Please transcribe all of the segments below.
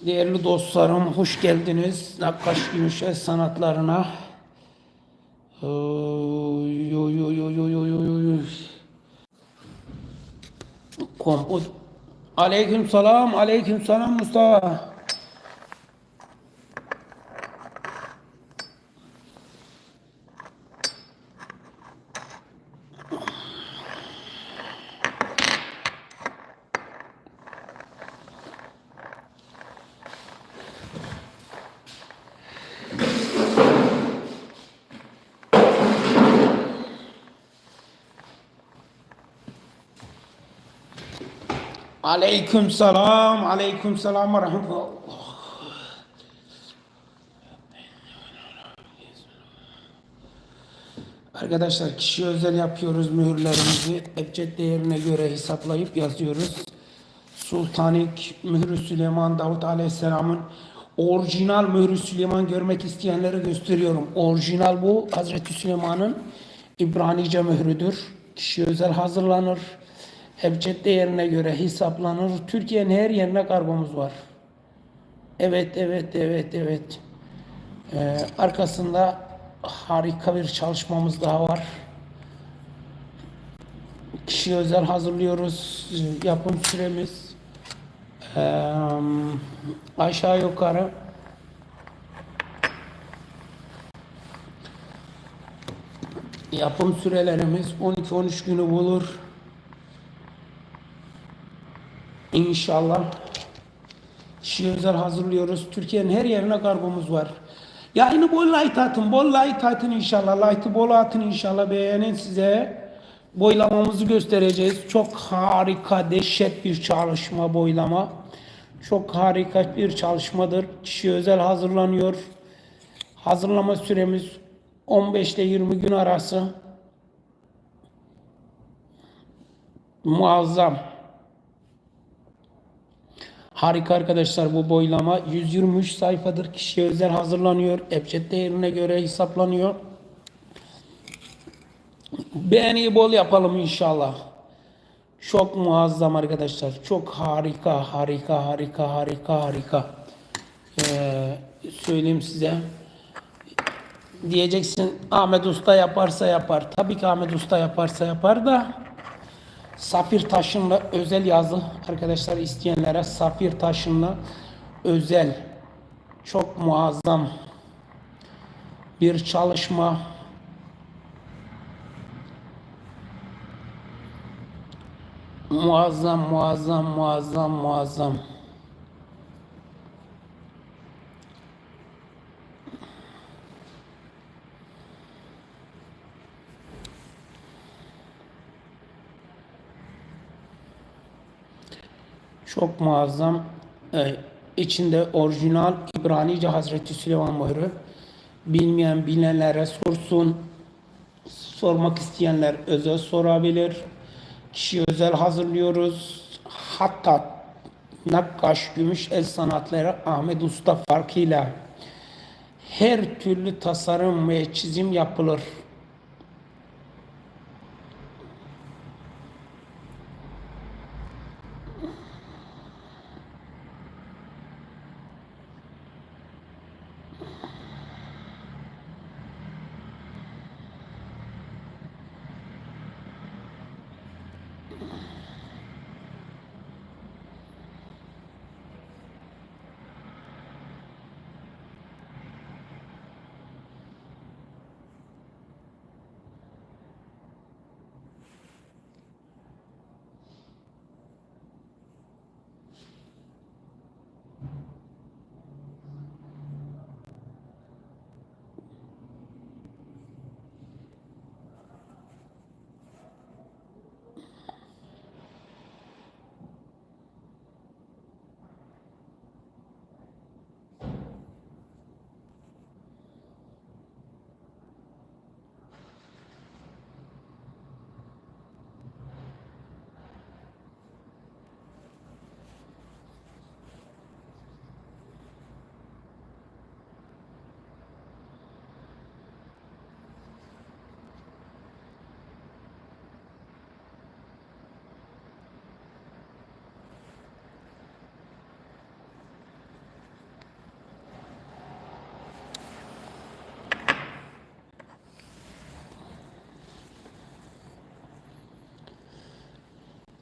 Değerli dostlarım, hoş geldiniz Nakkaş Gümüşel sanatlarına. Kompo... Aleyküm selam, aleyküm selam Mustafa. Aleyküm selam, aleyküm selam ve rahmetullah. Arkadaşlar kişi özel yapıyoruz mühürlerimizi. Ebced değerine göre hesaplayıp yazıyoruz. Sultanik mührü Süleyman Davut Aleyhisselam'ın orijinal mührü Süleyman görmek isteyenlere gösteriyorum. Orijinal bu Hazreti Süleyman'ın İbranice mührüdür. Kişi özel hazırlanır. Ebced değerine göre hesaplanır. Türkiye'nin her yerine kargomuz var. Evet, evet, evet, evet. Ee, arkasında harika bir çalışmamız daha var. Kişi özel hazırlıyoruz. Yapım süremiz ee, aşağı yukarı yapım sürelerimiz 12-13 günü bulur. İnşallah. Kişi özel hazırlıyoruz. Türkiye'nin her yerine kargomuz var. Yayını bol light atın. Bol light atın inşallah. Light'ı bol atın inşallah. Beğenin size. Boylamamızı göstereceğiz. Çok harika, dehşet bir çalışma boylama. Çok harika bir çalışmadır. Kişi özel hazırlanıyor. Hazırlama süremiz 15 ile 20 gün arası. Muazzam. Harika arkadaşlar bu boylama 123 sayfadır. Kişiye özel hazırlanıyor. Ebced değerine göre hesaplanıyor. Beğeniyi bol yapalım inşallah. Çok muazzam arkadaşlar. Çok harika, harika, harika, harika, harika. Ee, söyleyeyim size. Diyeceksin Ahmet Usta yaparsa yapar. Tabii ki Ahmet Usta yaparsa yapar da Safir taşınla özel yazı arkadaşlar isteyenlere safir taşınla özel çok muazzam bir çalışma. Muazzam muazzam muazzam muazzam Çok muazzam. Ee, içinde orijinal İbranice Hazreti Süleyman mührü. Bilmeyen bilenlere sorsun. Sormak isteyenler özel sorabilir. Kişi özel hazırlıyoruz. Hatta nakkaş, gümüş el sanatları Ahmet Usta farkıyla her türlü tasarım ve çizim yapılır.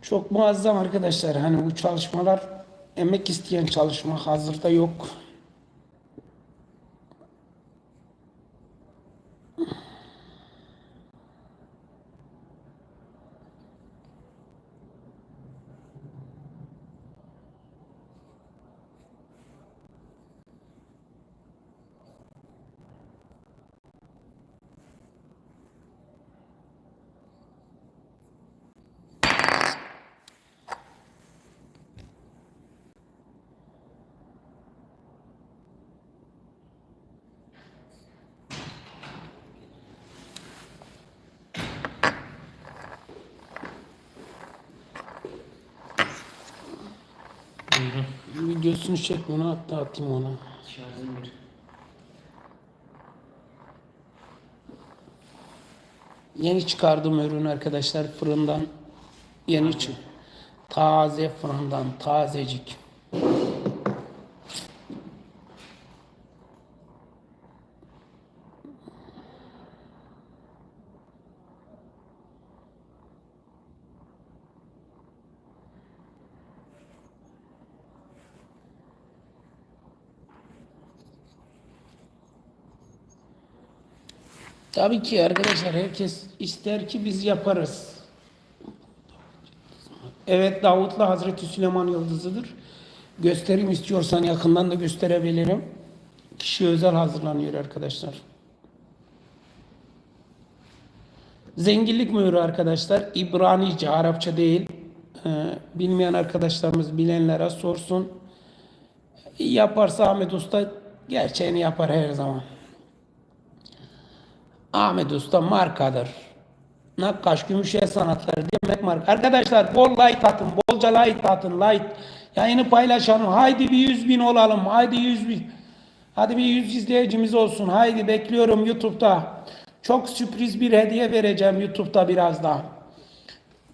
Çok muazzam arkadaşlar. Hani bu çalışmalar emek isteyen çalışma hazırda yok. Videosunu çek bunu hatta atayım ona. Şarjım bir. Yeni çıkardığım ürün arkadaşlar fırından. Yeni çık. Taze fırından tazecik. Tabii ki arkadaşlar herkes ister ki biz yaparız. Evet Davut'la Hazreti Süleyman yıldızıdır. Göstereyim istiyorsan yakından da gösterebilirim. Kişi özel hazırlanıyor arkadaşlar. Zenginlik mührü arkadaşlar. İbranice, Arapça değil. Ee, bilmeyen arkadaşlarımız bilenlere sorsun. Yaparsa Ahmet Usta gerçeğini yapar her zaman. Ahmet Usta markadır. Nakkaş Gümüş El Sanatları demek marka. Arkadaşlar bol like atın, bolca like atın, like. Yayını paylaşalım. Haydi bir yüz bin olalım. Haydi yüz bin. Hadi bir yüz izleyicimiz olsun. Haydi bekliyorum YouTube'da. Çok sürpriz bir hediye vereceğim YouTube'da birazdan.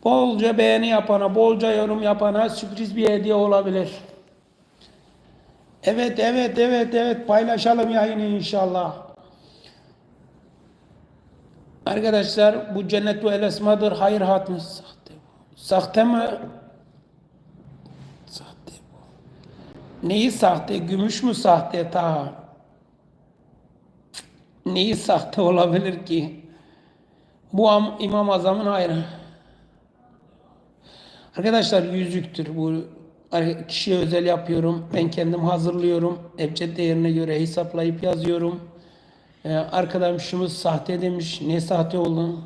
Bolca beğeni yapana, bolca yorum yapana sürpriz bir hediye olabilir. Evet, evet, evet, evet. Paylaşalım yayını inşallah. Arkadaşlar bu cennet ve el esmadır. Hayır hatmi sahte. bu. Sahte mi? Sahte bu. Neyi sahte? Gümüş mü sahte ta? Neyi sahte olabilir ki? Bu am, İmam Azam'ın ayrı. Arkadaşlar yüzüktür bu. Kişiye özel yapıyorum. Ben kendim hazırlıyorum. Ebced değerine göre hesaplayıp yazıyorum. Ee, arkadaşımız sahte demiş. Ne sahte dayı.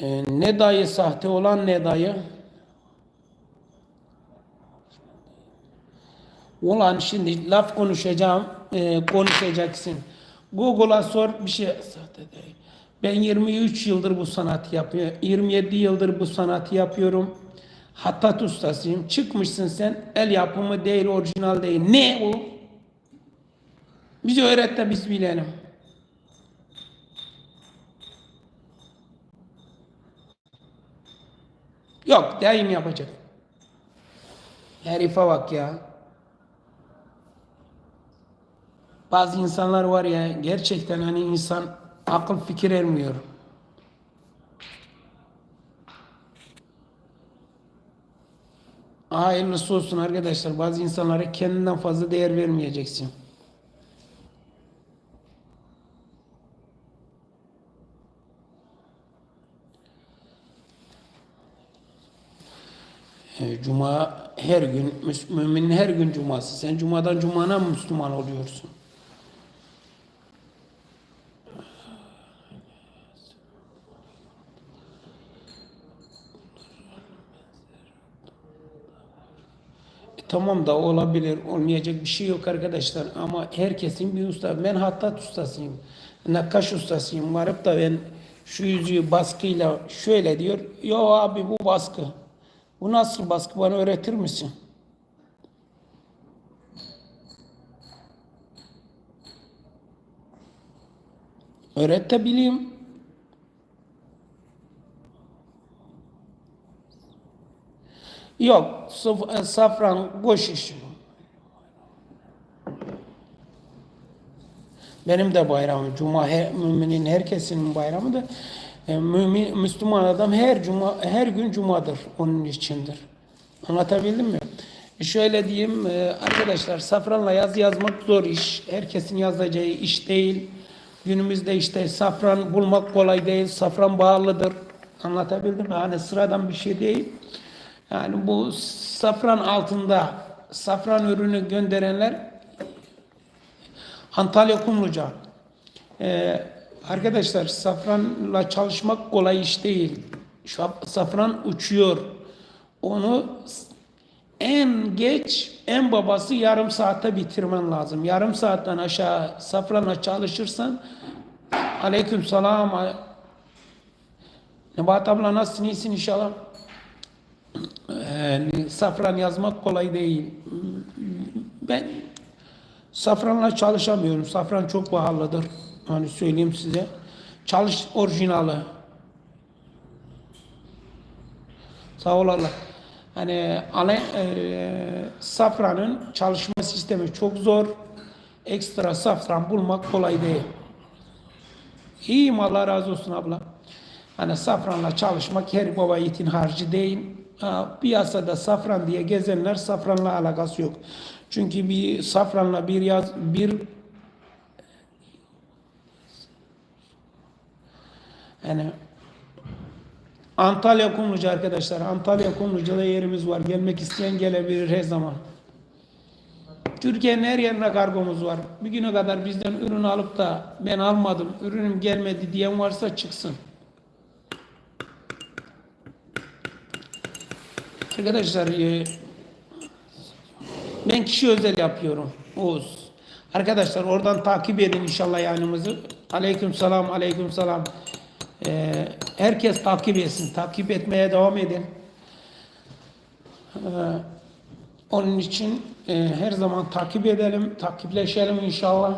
Ee, ne dayı sahte olan ne dayı? Ulan şimdi laf konuşacağım, e, konuşacaksın. Google'a sor bir şey sahte dayı. Ben 23 yıldır bu sanatı yapıyorum. 27 yıldır bu sanatı yapıyorum. Hattat ustasıyım. Çıkmışsın sen el yapımı değil, orijinal değil. Ne o? Bize öğret de bilelim. Yok daim yapacak. Herife bak ya. Bazı insanlar var ya gerçekten hani insan akıl fikir ermiyor. Hayırlısı olsun arkadaşlar. Bazı insanlara kendinden fazla değer vermeyeceksin. E, Cuma her gün, müminin her gün cuması. Sen cumadan cumana Müslüman oluyorsun? E, tamam da olabilir, olmayacak bir şey yok arkadaşlar. Ama herkesin bir usta. Ben hattat ustasıyım. Nakkaş ustasıyım. Varıp da ben şu yüzüğü baskıyla şöyle diyor. Yo abi bu baskı. Bu nasıl baskı bana öğretir misin? Öğret de bileyim. Yok, saf- safran boş iş. Benim de bayramım. Cuma her, müminin herkesinin bayramı da E, mümin, Müslüman adam her cuma her gün cumadır onun içindir. Anlatabildim mi? E, şöyle diyeyim e, arkadaşlar safranla yaz yazmak zor iş. Herkesin yazacağı iş değil. Günümüzde işte safran bulmak kolay değil. Safran bağlıdır. Anlatabildim mi? Yani sıradan bir şey değil. Yani bu safran altında safran ürünü gönderenler Antalya Kumluca. Ee, arkadaşlar safranla çalışmak kolay iş değil. Safran uçuyor. Onu en geç en babası yarım saatte bitirmen lazım. Yarım saatten aşağı safranla çalışırsan aleyküm selam Nebahat abla nasılsın iyisin inşallah. Ee, safran yazmak kolay değil. Ben safranla çalışamıyorum. Safran çok pahalıdır. Hani söyleyeyim size. Çalış orijinali. Sağ ol Allah. Hani ale, e, safranın çalışma sistemi çok zor. Ekstra safran bulmak kolay değil. İyiyim Allah razı olsun abla. Hani safranla çalışmak her baba yiğitin harcı değil. Piyasada safran diye gezenler safranla alakası yok. Çünkü bir safranla bir yaz bir yani Antalya Kumluca arkadaşlar. Antalya Kumluca'da yerimiz var. Gelmek isteyen gelebilir her zaman. Türkiye'nin her yerine kargomuz var. Bir güne kadar bizden ürün alıp da ben almadım, ürünüm gelmedi diyen varsa çıksın. Arkadaşlar e, ben kişi özel yapıyorum. Oğuz. Arkadaşlar oradan takip edin inşallah yayınımızı. Aleyküm selam, aleyküm selam. Ee, herkes takip etsin. Takip etmeye devam edin. Ee, onun için e, her zaman takip edelim, takipleşelim inşallah.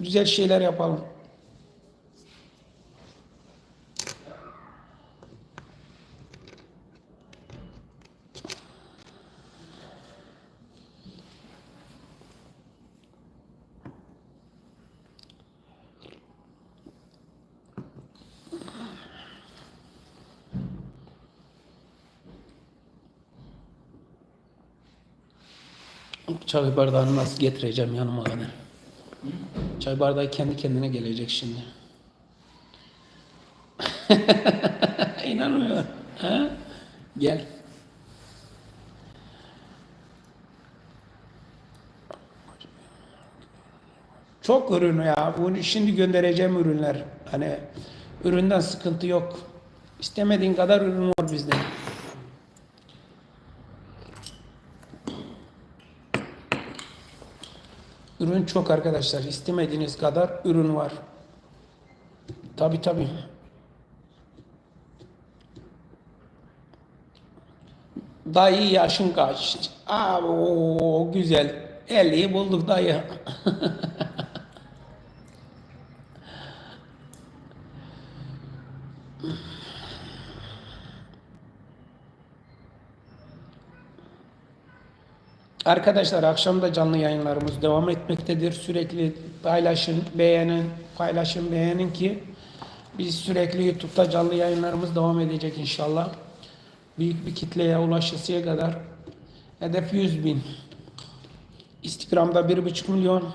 Güzel şeyler yapalım. Çay bardağını nasıl getireceğim yanıma kadar? Çay bardağı kendi kendine gelecek şimdi. İnanmıyor. Ha? Gel. Çok ürün ya. Bunu şimdi göndereceğim ürünler. Hani üründen sıkıntı yok. İstemediğin kadar ürün var bizde. Ürün çok arkadaşlar. İstemediğiniz kadar ürün var. Tabi tabi. Dayı yaşın kaç? Aa, o güzel. 50'yi bulduk dayı. Arkadaşlar akşam da canlı yayınlarımız devam etmektedir. Sürekli paylaşın, beğenin, paylaşın, beğenin ki biz sürekli YouTube'da canlı yayınlarımız devam edecek inşallah. Büyük bir kitleye ulaşısıya kadar. Hedef 100 bin. Instagram'da 1,5 milyon.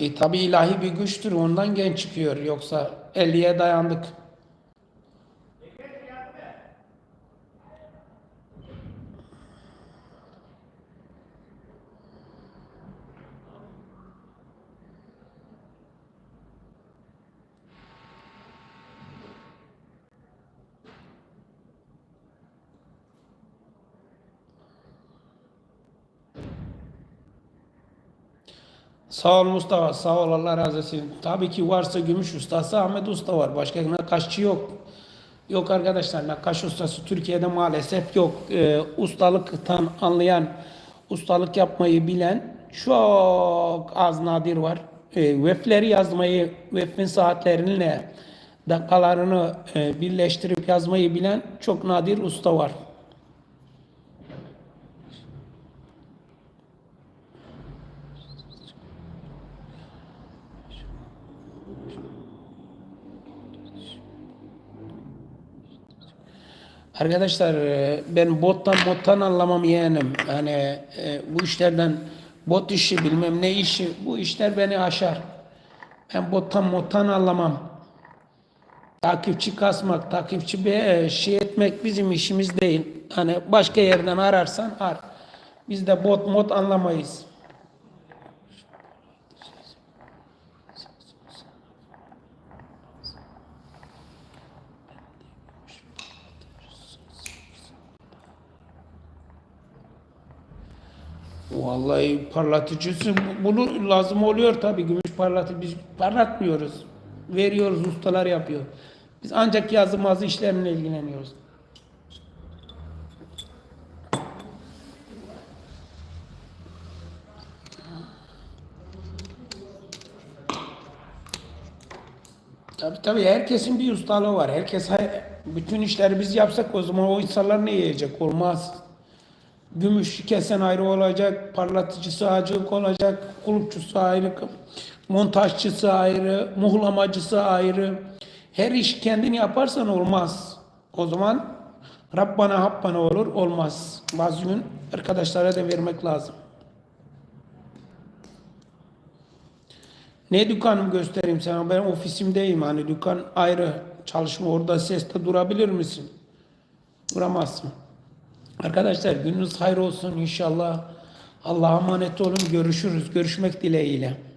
E tabi ilahi bir güçtür ondan genç çıkıyor. Yoksa 50'ye dayandık. Sağ ol Mustafa, sağ ol Allah razı olsun. Tabii ki varsa gümüş ustası Ahmet Usta var. Başka nakaşçı yok. Yok arkadaşlar nakaş ustası Türkiye'de maalesef yok. Ee, ustalıktan anlayan, ustalık yapmayı bilen çok az nadir var. Ee, vefleri yazmayı, vefin saatlerini, dakikalarını e, birleştirip yazmayı bilen çok nadir usta var. Arkadaşlar e, ben bottan bottan anlamam yeğenim. Yani e, bu işlerden bot işi bilmem ne işi bu işler beni aşar. Ben bottan bottan anlamam. Takipçi kasmak, takipçi bir e, şey etmek bizim işimiz değil. Hani başka yerden ararsan ar. Biz de bot mod anlamayız. Vallahi parlatıcısı bu- bunu lazım oluyor tabii gümüş parlatı biz parlatmıyoruz. Veriyoruz ustalar yapıyor. Biz ancak yazı mazı işlerine ilgileniyoruz. Tabii tabii herkesin bir ustalığı var. Herkes bütün işleri biz yapsak o zaman o insanlar ne yiyecek? Olmaz. Gümüş kesen ayrı olacak, parlatıcısı acık olacak, kulupçusu ayrı, montajcısı ayrı, muhlamacısı ayrı. Her iş kendini yaparsan olmaz. O zaman Rabbana habbana olur, olmaz. Bazı gün arkadaşlara da vermek lazım. Ne dükkanım göstereyim sana? Ben ofisimdeyim hani dükkan ayrı. Çalışma orada seste durabilir misin? Duramazsın. Arkadaşlar gününüz hayır olsun inşallah. Allah'a emanet olun. Görüşürüz. Görüşmek dileğiyle.